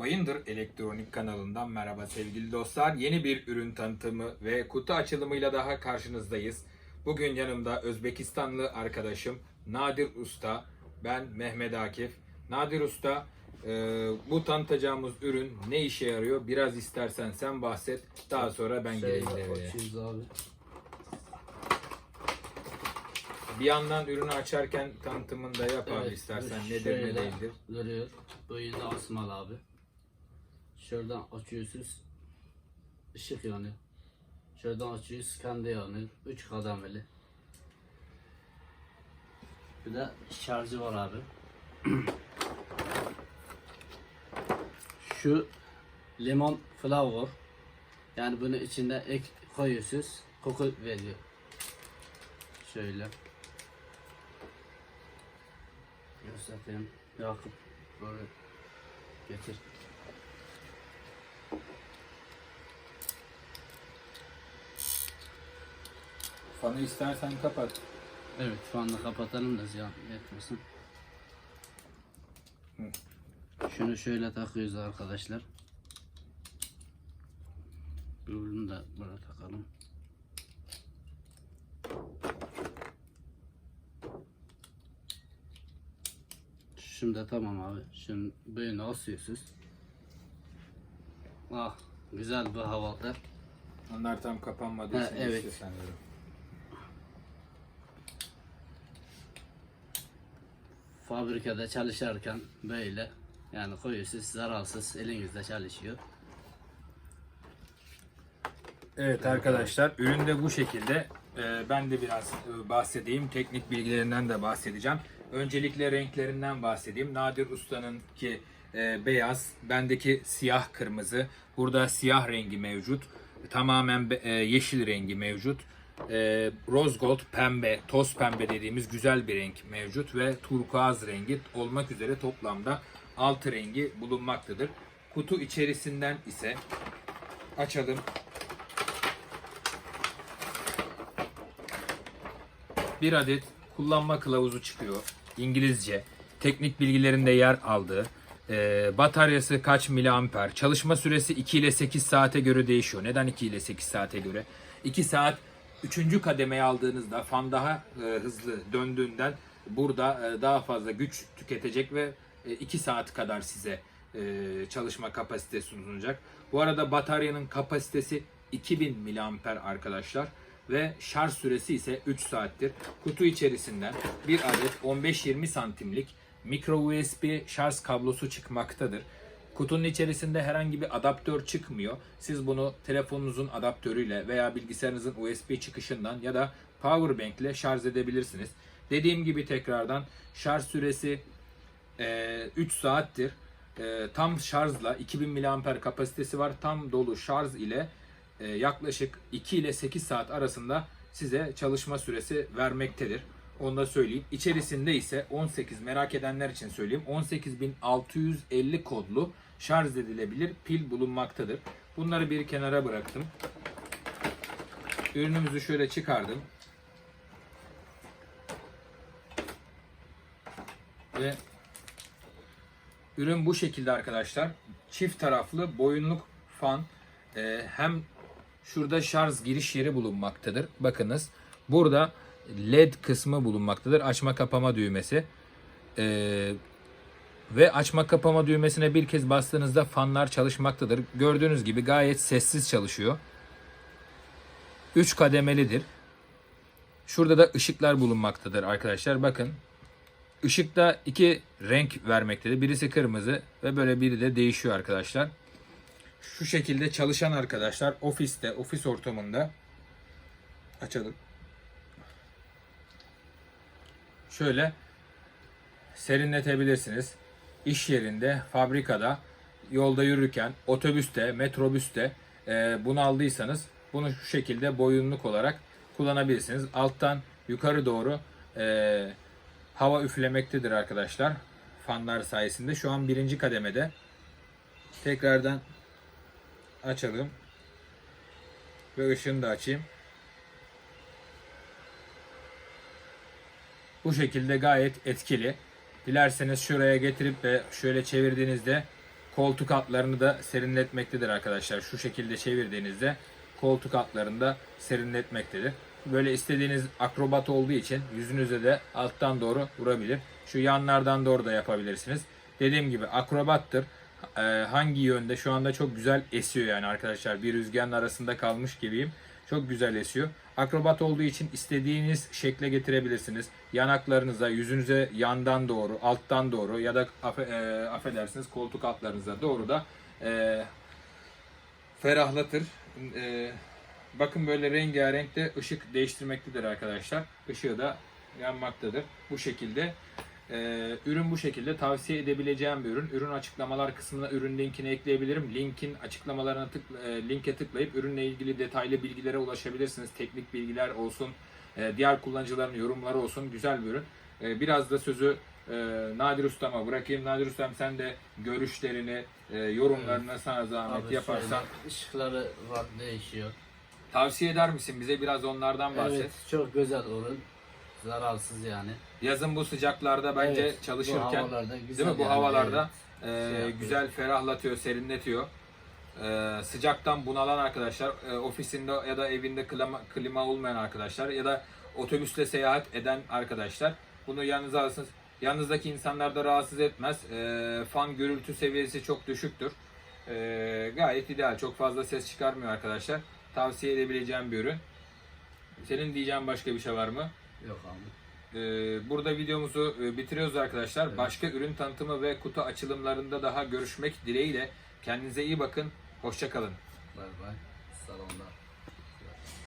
Bayındır Elektronik kanalından merhaba sevgili dostlar. Yeni bir ürün tanıtımı ve kutu açılımıyla daha karşınızdayız. Bugün yanımda Özbekistanlı arkadaşım Nadir Usta, ben Mehmet Akif. Nadir Usta, e, bu tanıtacağımız ürün ne işe yarıyor? Biraz istersen sen bahset. Daha sonra ben gireyim Şöyle devreye. abi. Bir yandan ürünü açarken tanıtımını da yap abi Evet, istersen. bu Nedir ne şöyle değildir. Duruyor. Böyle de asmalı abi. Şuradan açıyorsunuz. Işık yanıyor. Şuradan açıyoruz kendi yanıyor. Üç kademeli. Bir de şarjı var abi. Şu limon flavor. Yani bunu içinde ek koyuyorsunuz. Koku veriyor. Şöyle. Göstereyim. Yakup böyle getir. Fanı istersen kapat. Evet fanını kapatalım da ziyan etmesin. Şunu şöyle takıyoruz arkadaşlar. Bunu da böyle takalım. Şimdi tamam abi. Şimdi böyle asıyorsunuz. Ah güzel bir havalı. Onlar tam kapanmadığı Ha, evet. istiyorsan fabrikada çalışırken böyle yani koyuyorsunuz zararsız elinizde çalışıyor. Evet arkadaşlar ürün de bu şekilde. Ee, ben de biraz e, bahsedeyim. Teknik bilgilerinden de bahsedeceğim. Öncelikle renklerinden bahsedeyim. Nadir Usta'nın ki e, beyaz, bendeki siyah kırmızı. Burada siyah rengi mevcut. Tamamen e, yeşil rengi mevcut. E, rose gold pembe, toz pembe dediğimiz güzel bir renk mevcut ve turkuaz rengi olmak üzere toplamda 6 rengi bulunmaktadır. Kutu içerisinden ise açalım. bir adet kullanma kılavuzu çıkıyor. İngilizce. Teknik bilgilerinde yer aldığı. Ee, bataryası kaç miliamper. Çalışma süresi 2 ile 8 saate göre değişiyor. Neden 2 ile 8 saate göre? 2 saat 3. kademeye aldığınızda fan daha e, hızlı döndüğünden burada e, daha fazla güç tüketecek ve 2 saat kadar size e, çalışma kapasitesi sunulacak. Bu arada bataryanın kapasitesi 2000 miliamper arkadaşlar ve şarj süresi ise 3 saattir. Kutu içerisinden bir adet 15-20 santimlik micro USB şarj kablosu çıkmaktadır. Kutunun içerisinde herhangi bir adaptör çıkmıyor. Siz bunu telefonunuzun adaptörüyle veya bilgisayarınızın USB çıkışından ya da power bank ile şarj edebilirsiniz. Dediğim gibi tekrardan şarj süresi e, 3 saattir. E, tam şarjla 2000 mAh kapasitesi var. Tam dolu şarj ile e, yaklaşık 2 ile 8 saat arasında size çalışma süresi vermektedir. Onu da söyleyeyim. İçerisinde ise 18 merak edenler için söyleyeyim. 18650 kodlu şarj edilebilir pil bulunmaktadır. Bunları bir kenara bıraktım. Ürünümüzü şöyle çıkardım. Ve ürün bu şekilde arkadaşlar. Çift taraflı boyunluk fan. Ee, hem şurada şarj giriş yeri bulunmaktadır. Bakınız burada led kısmı bulunmaktadır. Açma kapama düğmesi. Ee, ve açma kapama düğmesine bir kez bastığınızda fanlar çalışmaktadır. Gördüğünüz gibi gayet sessiz çalışıyor. 3 kademelidir. Şurada da ışıklar bulunmaktadır arkadaşlar. Bakın Işıkta iki renk vermektedir. Birisi kırmızı ve böyle biri de değişiyor arkadaşlar. Şu şekilde çalışan arkadaşlar ofiste, ofis ortamında açalım. Şöyle serinletebilirsiniz. İş yerinde, fabrikada, yolda yürürken, otobüste, metrobüste e, bunu aldıysanız bunu şu şekilde boyunluk olarak kullanabilirsiniz. Alttan yukarı doğru e, hava üflemektedir arkadaşlar. Fanlar sayesinde. Şu an birinci kademede. Tekrardan açalım. Ve ışığını da açayım. Bu şekilde gayet etkili. Dilerseniz şuraya getirip de şöyle çevirdiğinizde koltuk altlarını da serinletmektedir arkadaşlar. Şu şekilde çevirdiğinizde koltuk altlarını da serinletmektedir. Böyle istediğiniz akrobat olduğu için yüzünüze de alttan doğru vurabilir. Şu yanlardan doğru da yapabilirsiniz. Dediğim gibi akrobattır. Ee, hangi yönde şu anda çok güzel esiyor yani arkadaşlar. Bir rüzgarın arasında kalmış gibiyim. Çok güzel esiyor. Akrobat olduğu için istediğiniz şekle getirebilirsiniz. Yanaklarınıza, yüzünüze yandan doğru, alttan doğru ya da afe, e, affedersiniz koltuk altlarınıza doğru da e, ferahlatır. E, bakın böyle rengarenk de ışık değiştirmektedir arkadaşlar. Işığı da yanmaktadır. Bu şekilde. Ee, ürün bu şekilde tavsiye edebileceğim bir ürün. Ürün açıklamalar kısmına ürün linkini ekleyebilirim. Linkin açıklamalarına tık, e, linke tıklayıp ürünle ilgili detaylı bilgilere ulaşabilirsiniz. Teknik bilgiler olsun, e, diğer kullanıcıların yorumları olsun. Güzel bir ürün. E, biraz da sözü e, Nadir Usta'ma bırakayım. Nadir Ustam sen de görüşlerini, e, yorumlarını sana zahmet Abi yaparsan şöyle ışıkları var değişiyor. tavsiye eder misin? Bize biraz onlardan bahset. Evet çok güzel ürün. Zararsız yani. Yazın bu sıcaklarda bence Evet, çalışırken havalarda güzel değil mi? Bu yani, havalarda e, Şey yapıyor. güzel ferahlatıyor, serinletiyor. E, sıcaktan bunalan arkadaşlar, e, ofisinde ya da evinde klima, klima olmayan arkadaşlar ya da otobüsle seyahat eden arkadaşlar bunu yanınıza alsınız. Yanınızdaki insanlar da rahatsız etmez. E, fan gürültü seviyesi çok düşüktür. E, gayet ideal. Çok fazla ses çıkarmıyor arkadaşlar. Tavsiye edebileceğim bir ürün. Senin diyeceğin başka bir şey var mı? Yok abi. Ee, Burada videomuzu e, bitiriyoruz arkadaşlar. Başka ürün tanıtımı ve kutu açılımlarında daha görüşmek dileğiyle. Kendinize iyi bakın. Hoşçakalın. Bay bay. Selamlar.